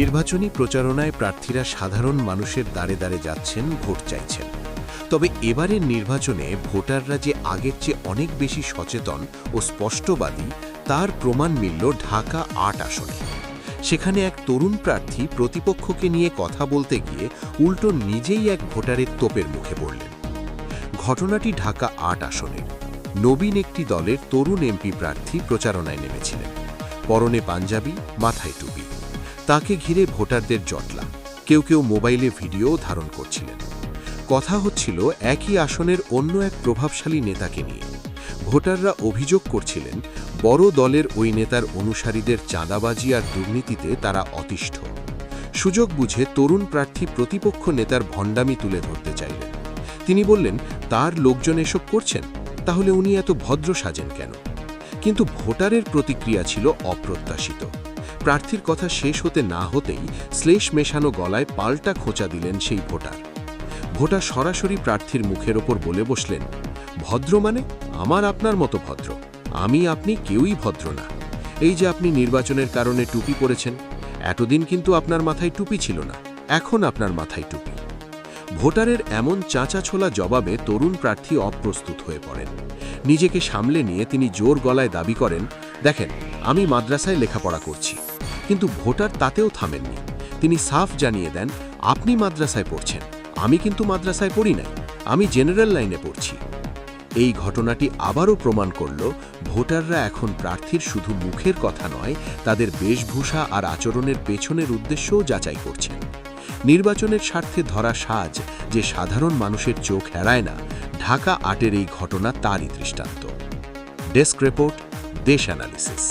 নির্বাচনী প্রচারণায় প্রার্থীরা সাধারণ মানুষের দ্বারে দ্বারে যাচ্ছেন, ভোট চাইছেন। তবে এবারের নির্বাচনে ভোটাররা যে আগের চেয়ে অনেক বেশি সচেতন ও স্পষ্টবাদী, তার প্রমাণ মিলল ঢাকা আট আসনে। সেখানে এক তরুণ প্রার্থী প্রতিপক্ষকে নিয়ে কথা বলতে গিয়ে উল্টো নিজেই এক ভোটারের তোপের মুখে পড়লেন। ঘটনাটি ঢাকা আট আসনের নবীন একটি দলের তরুণ এমপি প্রার্থী প্রচারণায় নেমেছিলেন। পরনে পাঞ্জাবি, মাথায় টুপি। তাকে ঘিরে ভোটারদের জটলা। কেউ কেউ মোবাইলে ভিডিও ধারণ করছিলেন। কথা হচ্ছিল, একই আসনের অন্য এক প্রভাবশালী নেতাকে নিয়ে। ভোটাররা অভিযোগ করছিলেন, বড় দলের ওই নেতার অনুসারীদের চাঁদাবাজি আর দুর্নীতিতে তারা অতিষ্ঠ। সুযোগ বুঝে তরুণ প্রার্থী প্রতিপক্ষ নেতার ভণ্ডামি তুলে ধরতে চাইলেন। তিনি বললেন, তার লোকজন এসব করছেন? তাহলে উনি এত ভদ্র সাজেন কেন? কিন্তু ভোটারের প্রতিক্রিয়া ছিল অপ্রত্যাশিত। প্রার্থীর কথা শেষ হতে না হতেই শ্লেষ মেশানো গলায় পাল্টা খোঁচা দিলেন সেই ভোটার। ভোটার সরাসরি প্রার্থীর মুখের ওপর বলে বসলেন, ভদ্র মানে? আমার আপনার মতো ভদ্র। আমি, আপনি কেউই ভদ্র না। এই যে আপনি নির্বাচনের কারণে টুপি পরেছেন, এতদিন কিন্তু আপনার মাথায় টুপি ছিল না, এখন আপনার মাথায় টুপি। ভোটারের এমন চাঁচা ছোলা জবাবে তরুণ প্রার্থী অপ্রস্তুত হয়ে পড়েন। নিজেকে সামলে নিয়ে তিনি জোর গলায় দাবি করেন, দেখেন, আমি মাদ্রাসায় লেখাপড়া করছি। কিন্তু ভোটার তাতেও থামেননি। তিনি সাফ জানিয়ে দেন, আপনি মাদ্রাসায় পড়ছেন, আমি কিন্তু মাদ্রাসায় পড়ি নাই, আমি জেনারেল লাইনে পড়ছি। এই ঘটনাটি আবারও প্রমাণ করল, ভোটাররা এখন প্রার্থীর শুধু মুখের কথা নয়, তাদের বেশভূষা আর আচরণের পেছনের উদ্দেশ্যও যাচাই করছেন। নির্বাচনের স্বার্থে ধরা সাজ যে সাধারণ মানুষের চোখ এড়ায় না, ঢাকা আটের এই ঘটনা তারই দৃষ্টান্ত। ডেস্ক রিপোর্ট, দেশ অ্যানালিসিস।